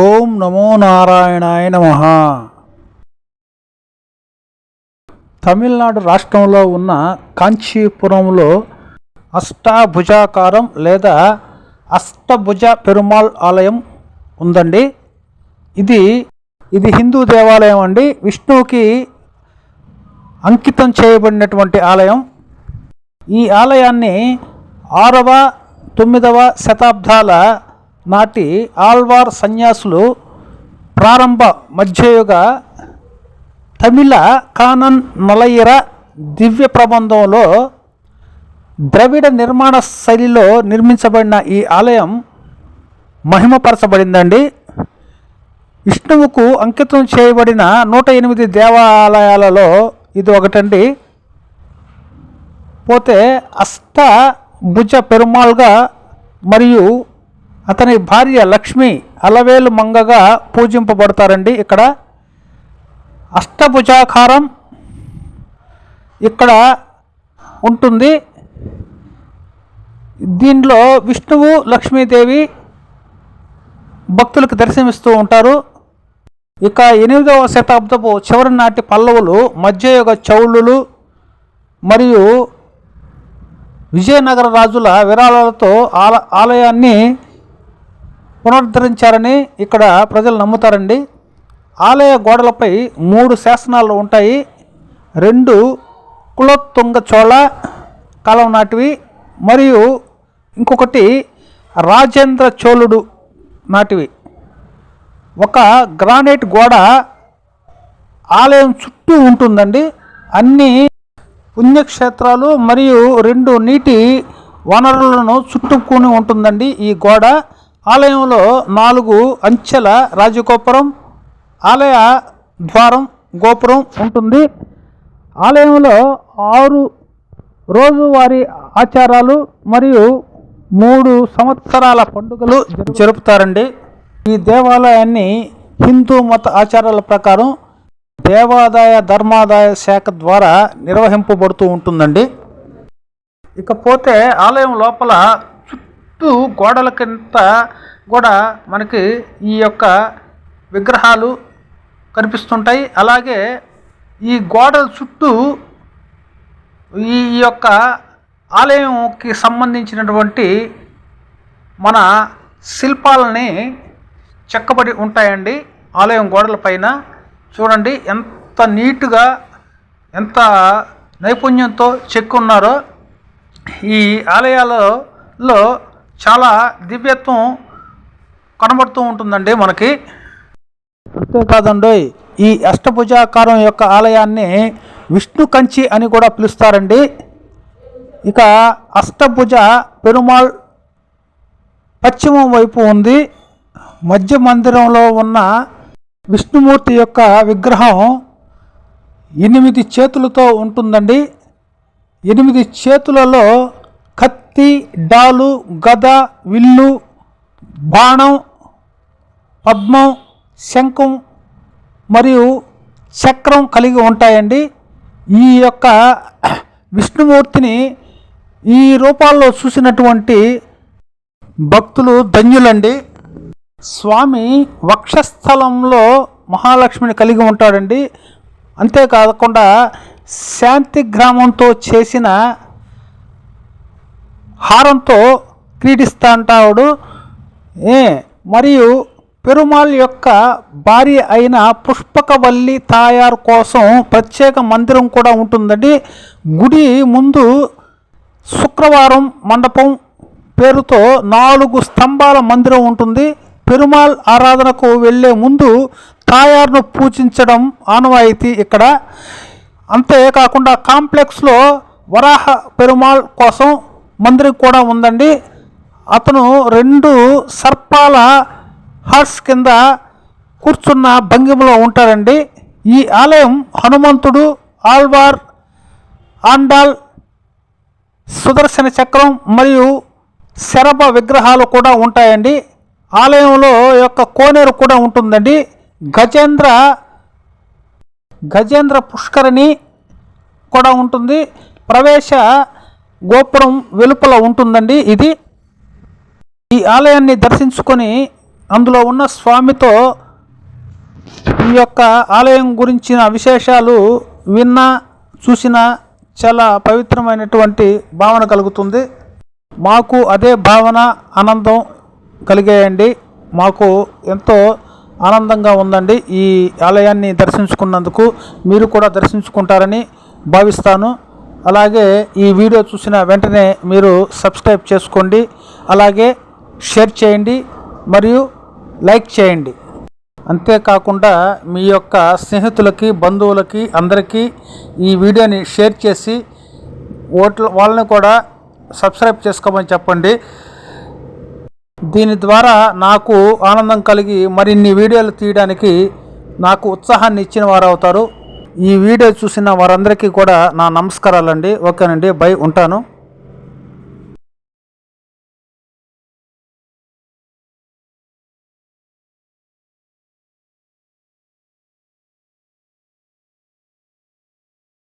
ఓం నమో నారాయణాయ నమ. తమిళనాడు రాష్ట్రంలో ఉన్న కాంచీపురంలో అష్టాభుజాకారం లేదా అష్టభుజ పెరుమాళ్ ఆలయం ఉందండి. ఇది ఇది హిందూ దేవాలయం అండి. విష్ణువుకి అంకితం చేయబడినటువంటి ఆలయం. ఈ ఆలయాన్ని ఆరవ తొమ్మిదవ శతాబ్దాల నాటి ఆల్వార్ సన్యాసులు ప్రారంభ మధ్యయుగ తమిళ కానన్ నలయిర దివ్య ప్రబంధంలో ద్రవిడ నిర్మాణ శైలిలో నిర్మించబడిన ఈ ఆలయం మహిమపరచబడిందండి. విష్ణువుకు అంకితం చేయబడిన నూట ఎనిమిది దేవాలయాలలో ఇది ఒకటండి. పోతే అష్ట భుజ పెరుమాళ్గా మరియు అతని భార్య లక్ష్మి అలవేలు మంగగా పూజింపబడతారండి. ఇక్కడ అష్టభుజాకారం ఇక్కడ ఉంటుంది. దీనిలో విష్ణువు లక్ష్మీదేవి భక్తులకు దర్శనమిస్తూ ఉంటారు. ఇక ఎనిమిదవ శతాబ్దపు చివరి నాటి పల్లవులు మధ్యయుగ చౌళులు మరియు విజయనగర రాజుల విరాళాలతో ఆల ఆలయాన్ని పునరుద్ధరించారని ఇక్కడ ప్రజలు నమ్ముతారండి. ఆలయ గోడలపై మూడు శాసనాలు ఉంటాయి. రెండు కులతుంగ చోళ కాలం నాటివి మరియు ఇంకొకటి రాజేంద్ర చోళుడు నాటివి. ఒక గ్రానైట్ గోడ ఆలయం చుట్టూ ఉంటుందండి. అన్ని పుణ్యక్షేత్రాలు మరియు రెండు నీటి వనరులను చుట్టుకుని ఉంటుందండి ఈ గోడ. ఆలయంలో నాలుగు అంచెల రాజగోపురం ఆలయ ద్వారం గోపురం ఉంటుంది. ఆలయంలో ఆరు రోజువారీ ఆచారాలు మరియు మూడు సంవత్సరాల పండుగలు జరుపుతారండి. ఈ దేవాలయాన్ని హిందూ మత ఆచారాల ప్రకారం దేవాదాయ ధర్మాదాయ శాఖ ద్వారా నిర్వహింపబడుతూ ఉంటుందండి. ఇకపోతే ఆలయం లోపల చుట్టూ గోడల కింద కూడా మనకి ఈ యొక్క విగ్రహాలు కనిపిస్తుంటాయి. అలాగే ఈ గోడల చుట్టూ ఈ యొక్క ఆలయంకి సంబంధించినటువంటి మన శిల్పాలని చెక్కబడి ఉంటాయండి. ఆలయం గోడల పైన చూడండి ఎంత నీట్గా ఎంత నైపుణ్యంతో చెక్కున్నారో. ఈ ఆలయాలలో చాలా దివ్యత్వం కనబడుతూ ఉంటుందండి మనకి. అంతేకాదండి ఈ అష్టభుజాకారం యొక్క ఆలయాన్ని విష్ణు కంచి అని కూడా పిలుస్తారండి. ఇక అష్టభుజ పెరుమాళ్ పశ్చిమం వైపు ఉంది. మధ్య మందిరంలో ఉన్న విష్ణుమూర్తి యొక్క విగ్రహం ఎనిమిది చేతులతో ఉంటుందండి. ఎనిమిది చేతులలో కత్తి డాలు గద విల్లు బాణం పద్మం శంఖం మరియు చక్రం కలిగి ఉంటాయండి. ఈ యొక్క విష్ణుమూర్తిని ఈ రూపాల్లో చూసినటువంటి భక్తులు ధన్యులండి. స్వామి వక్షస్థలంలో మహాలక్ష్మిని కలిగి ఉంటాడండి. అంతేకాకుండా శాంతి గ్రామంతో చేసిన హారంతో క్రీడిస్తాంటాడు ఏ మరియు పెరుమాళ్ యొక్క భార్య అయిన పుష్పకవల్లి తాయారు కోసం ప్రత్యేక మందిరం కూడా ఉంటుందండి. గుడి ముందు శుక్రవారం మండపం పేరుతో నాలుగు స్తంభాల మందిరం ఉంటుంది. పెరుమాళ్ ఆరాధనకు వెళ్ళే ముందు తాయారును పూజించడం ఆనవాయితీ ఇక్కడ. అంతేకాకుండా కాంప్లెక్స్లో వరాహ పెరుమాళ్ కోసం మందిరం కూడా ఉందండి. అతను రెండు సర్పాల హార్స్ కింద కూర్చున్న భంగిమలో ఉంటారండి. ఈ ఆలయం హనుమంతుడు ఆల్వార్ ఆండాల్ సుదర్శన చక్రం మరియు శరభ విగ్రహాలు కూడా ఉంటాయండి. ఆలయంలో యొక్క కోనేరు కూడా ఉంటుందండి. గజేంద్ర గజేంద్ర పుష్కరిణి కూడా ఉంటుంది. ప్రవేశ గోపురం వెలుపల ఉంటుందండి. ఇది ఈ ఆలయాన్ని దర్శించుకొని అందులో ఉన్న స్వామితో ఈ యొక్క ఆలయం గురించిన విశేషాలు విన్నా చూసిన చాలా పవిత్రమైనటువంటి భావన కలుగుతుంది. మాకు అదే భావన ఆనందం కలిగేయండి. మాకు ఎంతో ఆనందంగా ఉందండి ఈ ఆలయాన్ని దర్శించుకున్నందుకు. మీరు కూడా దర్శించుకుంటారని భావిస్తాను. అలాగే ఈ వీడియో చూసిన వెంటనే మీరు సబ్స్క్రైబ్ చేసుకోండి. అలాగే షేర్ చేయండి మరియు లైక్ చేయండి. అంతేకాకుండా మీ యొక్క స్నేహితులకి బంధువులకి అందరికీ ఈ వీడియోని షేర్ చేసి ఓట్ల వాళ్ళని కూడా సబ్స్క్రైబ్ చేసుకోమని చెప్పండి. దీని ద్వారా నాకు ఆనందం కలిగి మరిన్ని వీడియోలు తీయడానికి నాకు ఉత్సాహాన్ని ఇచ్చిన వారు అవుతారు ఈ వీడియో చూసిన వారందరికీ కూడా నా నమస్కారాలండి. ఓకేనండి బై ఉంటాను.